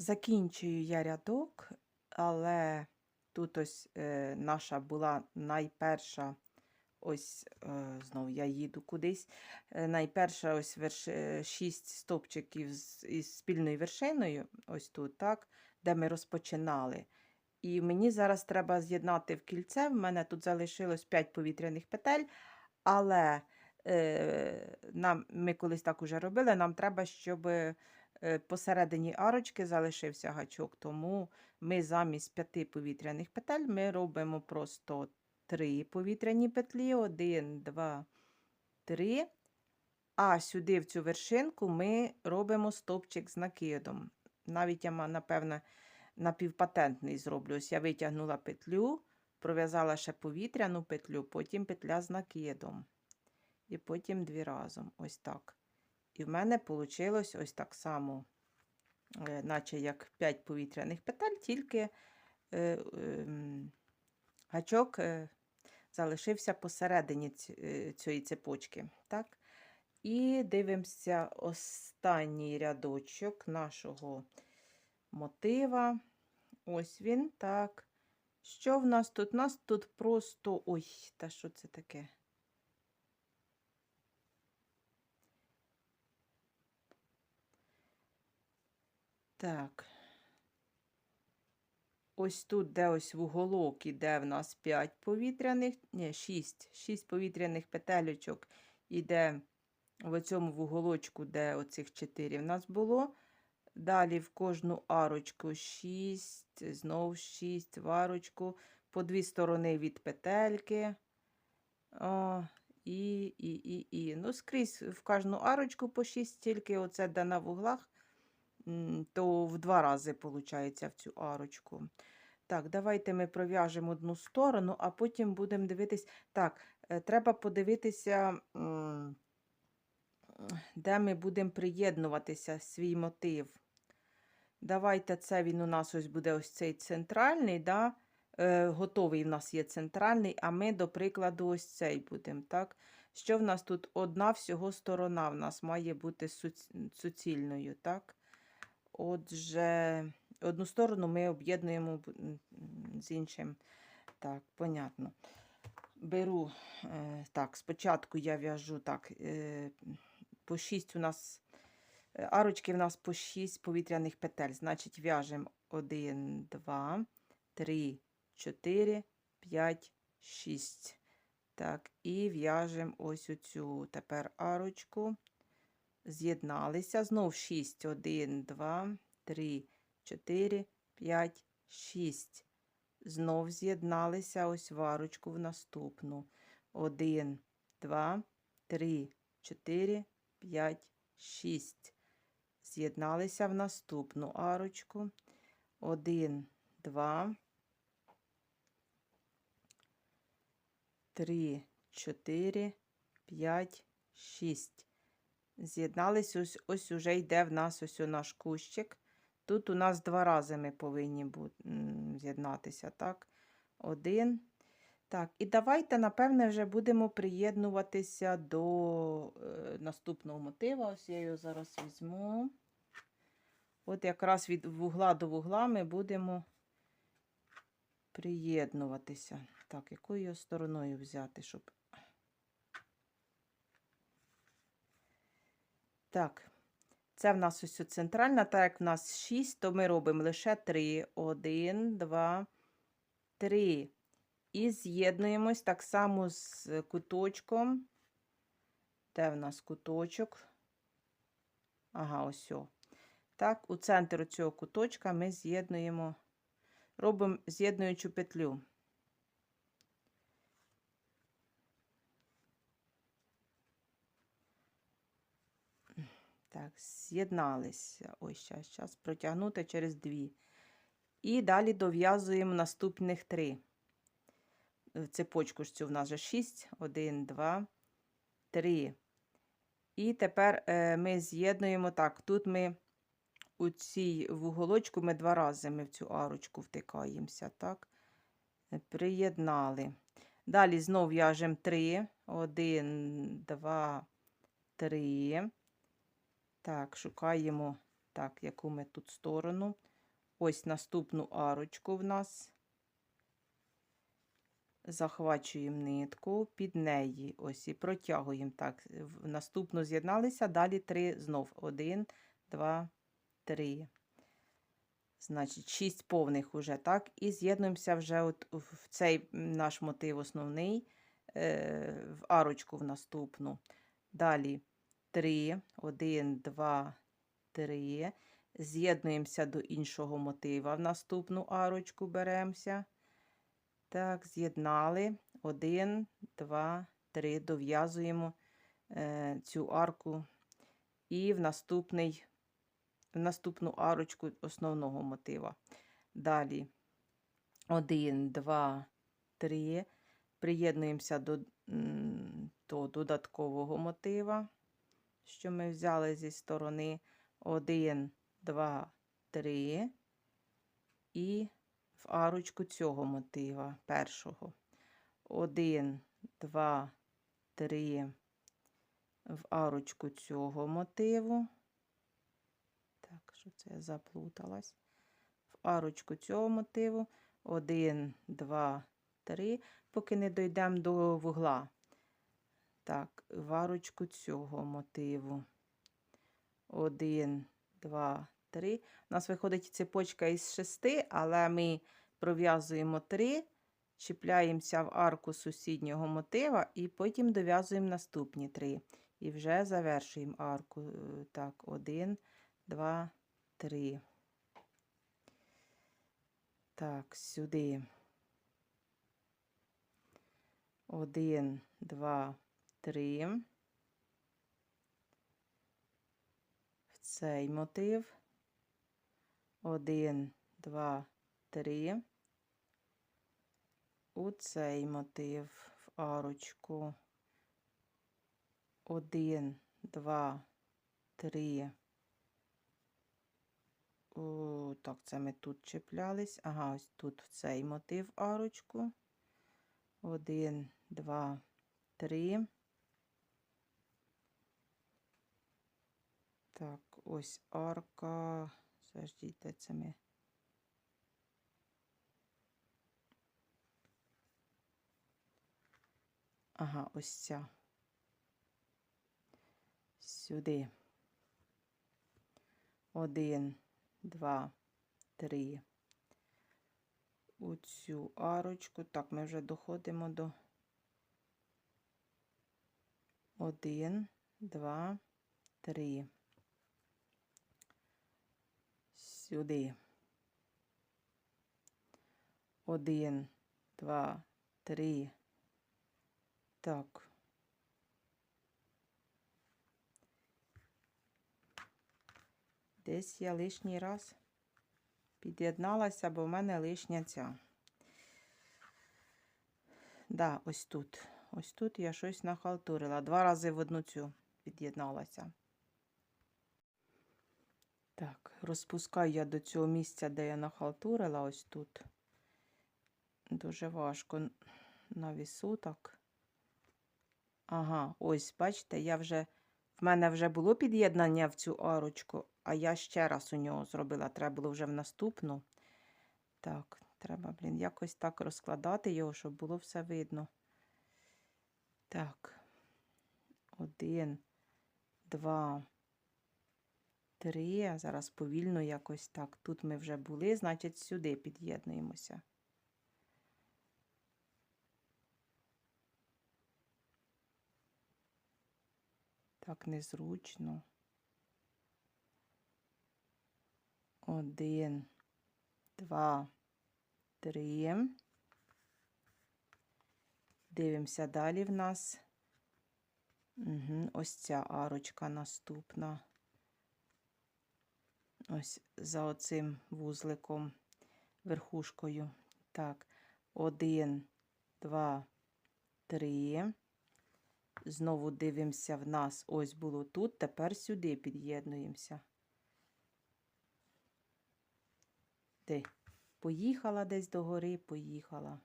Закінчую я рядок, але тут ось е, наша була найперша, ось е, знову я їду кудись. Е, найперша ось верш... е, шість стовпчиків з із спільною вершиною, ось тут, так, де ми розпочинали. І мені зараз треба з'єднати в кільце. В мене тут залишилось 5 повітряних петель, але е, нам, ми колись так уже робили, нам треба, щоб посередині арочки залишився гачок, тому ми замість п'яти повітряних петель ми робимо просто три повітряні петлі, один, два, три. А сюди, в цю вершинку, ми робимо стовпчик з накидом. Навіть я, напевне, напівпатентний зроблю. Ось я витягнула петлю, пров'язала ще повітряну петлю, потім петля з накидом. І потім дві разом. Ось так. І в мене вийшло ось так само, е, наче як 5 повітряних петель, тільки е, ем, гачок е, залишився посередині цієї цепочки. Так? І дивимося останній рядочок нашого мотива. Ось він, так. Що в нас тут? У нас тут просто. Ой, та що це таке? Так. Ось тут, де ось в уголок іде в нас 5 повітряних, ні, 6, 6 повітряних петелечок іде в цьому вуголочку, де оцих 4 в нас було. Далі в кожну арочку 6, знов 6 в арочку, по дві сторони від петельки. О, і, і, і, і. Ну, скрізь в кожну арочку по 6, тільки оце де на вуглах, то в два рази виходить в цю арочку. Так, давайте ми пров'яжемо одну сторону, а потім будемо дивитись. Так, е, треба подивитися, де ми будемо приєднуватися, свій мотив. Давайте це він у нас ось буде ось цей центральний, да? е, готовий в нас є центральний, а ми, до прикладу, ось цей будемо. так? Що в нас тут? Одна всього сторона в нас має бути суцільною. так? Отже, одну сторону ми об'єднуємо з іншим. Так, понятно. Беру, е, так, спочатку я в'яжу так, е, по 6 у нас, е, арочки в нас по 6 повітряних петель. Значить, в'яжемо 1, 2, 3, 4, 5, 6. Так, і в'яжемо ось оцю тепер арочку. З'єдналися. Знов 6, 1, 2, 3, 4, 5, 6. Знов з'єдналися ось в арочку в наступну. 1, 2, 3, 4, 5, 6. З'єдналися в наступну арочку. 1, 2, 3, 4, 5, 6. З'єднались, ось, ось уже йде в нас ось у наш кущик. Тут у нас два рази ми повинні з'єднатися, так? Один. Так, і давайте, напевне, вже будемо приєднуватися до е, наступного мотива. Ось я його зараз візьму. От якраз від вугла до вугла ми будемо приєднуватися. Так, якою стороною взяти, щоб. Так, це в нас ось центральна, так як в нас 6, то ми робимо лише 3. 1, 2, 3. І з'єднуємось так само з куточком. Де в нас куточок? Ага, ось. Так, у центр цього куточка ми з'єднуємо, робимо з'єднуючу петлю. Так, з'єдналися. Ось зараз, зараз протягнути через дві. І далі дов'язуємо наступних три. В цепочку ж цю в нас вже 6, 1, 2, 3. І тепер е, ми з'єднуємо так. Тут ми у цій вуголочку ми два рази ми в цю арочку втикаємося. так. Е, Приєднали. Далі знов в'яжемо 3, 1, 2, 3. Так, шукаємо Так, яку ми тут сторону. Ось наступну арочку в нас. Захвачуємо нитку під неї. Ось і протягуємо так. В наступну з'єдналися, далі три знов. Один, два, три. Значить, шість повних уже, так? І з'єднуємося вже от в цей наш мотив основний, е, в арочку в наступну. Далі три, один, два, три. З'єднуємося до іншого мотива. В наступну арочку беремося. Так, з'єднали. Один, два, три. Дов'язуємо е, цю арку. І в наступний в наступну арочку основного мотива. Далі 1, 2, 3. Приєднуємося до, до додаткового мотива, що ми взяли зі сторони 1, 2, 3. І в арочку цього мотива першого. 1, 2, 3. В арочку цього мотиву. Так, що це я заплуталась? В арочку цього мотиву. Один, два, три, поки не дійдемо до вугла. Так, в арочку цього мотиву. Один, два, три. У нас виходить цепочка із шести, але ми пров'язуємо три, чіпляємося в арку сусіднього мотива і потім дов'язуємо наступні три. І вже завершуємо арку. Е, Так, один, два, три. Так, сюди. Один, два, три. В цей мотив. Один, два, три. У цей мотив в арочку. Один, два, три. О, так, це ми тут чіплялись. Ага, ось тут в цей мотив арочку. Один, два, три. Так, ось арка. Заждіть, це ми. Ага, ось ця. Сюди. Один, два, три. У цю арочку. Так, ми вже доходимо до один, два, три. Сюди. Один, два, три. Так. Десь я лишній раз під'єдналася, бо в мене лишня ця. Да, ось тут. Ось тут я щось нахалтурила. Два рази в одну цю під'єдналася. Так, розпускаю я до цього місця, де я нахалтурила, ось тут. Дуже важко на вісу так. Ага, ось, бачите, я вже, в мене вже було під'єднання в цю арочку, а я ще раз у нього зробила. Треба було вже в наступну. Так, треба, блін, якось так розкладати його, щоб було все видно. Так, один, два, три. Зараз повільно якось так. Тут ми вже були, значить, сюди під'єднуємося. Так незручно. Один, два, три. Дивимося далі в нас. Угу, Ось ця арочка наступна. Ось за оцим вузликом, верхушкою. Так, один, два, три. Знову дивимося в нас. Ось було тут, тепер сюди під'єднуємося. Ти поїхала десь до гори, поїхала.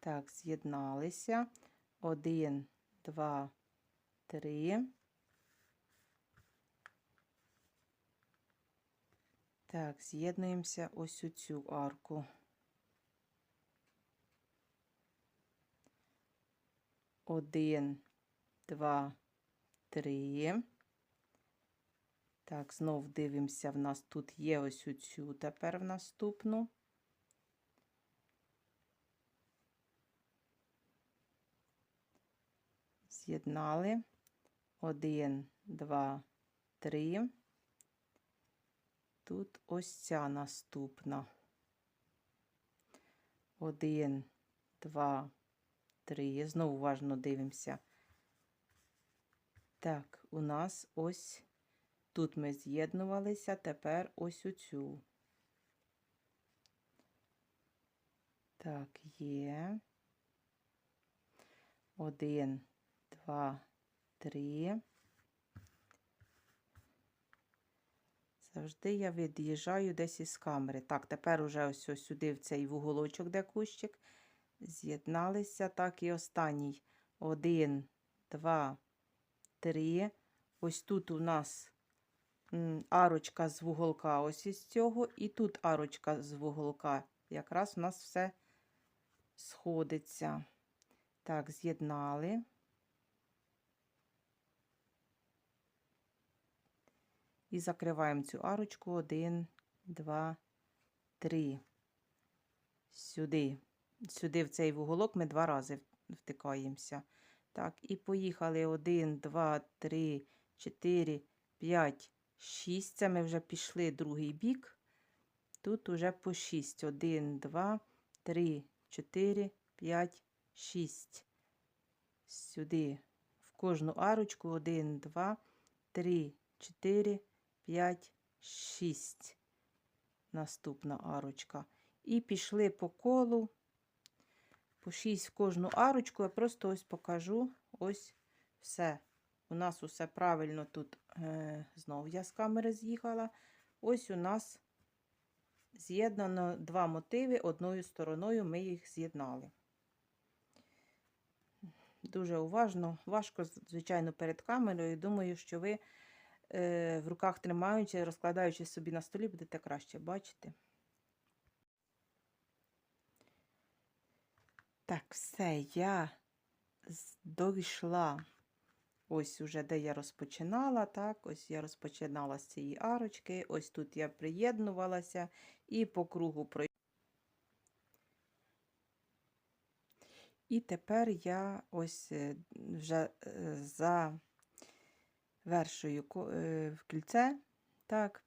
Так, з'єдналися. Один, два, три. Так, з'єднуємося ось у цю арку. Один, два, три. Так, знов дивимося, в нас тут є ось у цю тепер в наступну. З'єднали. Один, два, три. Тут ось ця наступна. Один, два, три. Знову уважно дивимося. Так, у нас ось тут ми з'єднувалися, тепер ось у цю. Так, є. Один, два, три. Завжди я від'їжджаю десь із камери. Так, тепер уже ось, ось сюди в цей вуголочок, де кущик. З'єдналися. Так, і останній. Один, два, три. Ось тут у нас арочка з вуголка, ось із цього, і тут арочка з вуголка. Якраз у нас все сходиться. Так, з'єднали. І закриваємо цю арочку. Один, два, три. Сюди. Сюди в цей вуголок ми два рази втикаємося. Так, і поїхали. Один, два, три, чотири, п'ять, шість. Це ми вже пішли другий бік. Тут уже по шість. Один, два, три, чотири, п'ять, шість. Сюди. В кожну арочку. Один, два, три, чотири, 5, 6. Наступна арочка. І пішли по колу, по 6 в кожну арочку. Я просто ось покажу ось все. У нас усе правильно тут, е, знову я з камери з'їхала. Ось у нас з'єднано два мотиви. Одною стороною ми їх з'єднали. Дуже уважно, важко, звичайно, перед камерою. Думаю, що ви в руках тримаючи, розкладаючи собі на столі, будете краще бачити. Так, все, я дійшла. Ось уже де я розпочинала, так, ось я розпочинала з цієї арочки, ось тут я приєднувалася і по кругу пройшла. І тепер я ось вже за вершою в кільце. Так,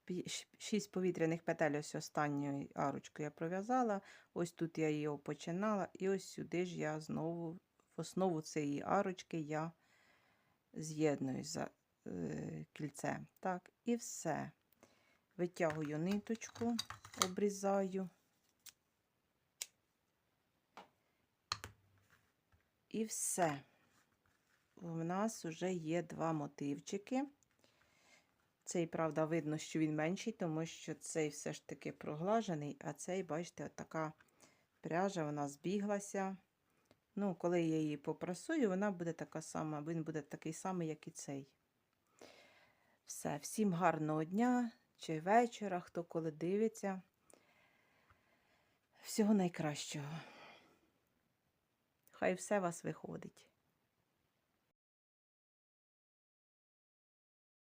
6 повітряних петель ось останньою арочкою я пров'язала. Ось тут я її починала, і ось сюди ж я знову в основу цієї арочки я з'єдную за е, кільце. Так, і все. Витягую ниточку, обрізаю. І все в нас вже є два мотивчики. Цей, правда, видно, що він менший, тому що цей все ж таки проглажений, а цей, бачите, така пряжа, вона збіглася. Ну, коли я її попрасую, вона буде така сама, він буде такий самий, як і цей. Все, всім гарного дня чи вечора, хто коли дивиться. Всього найкращого. Хай все вас виходить.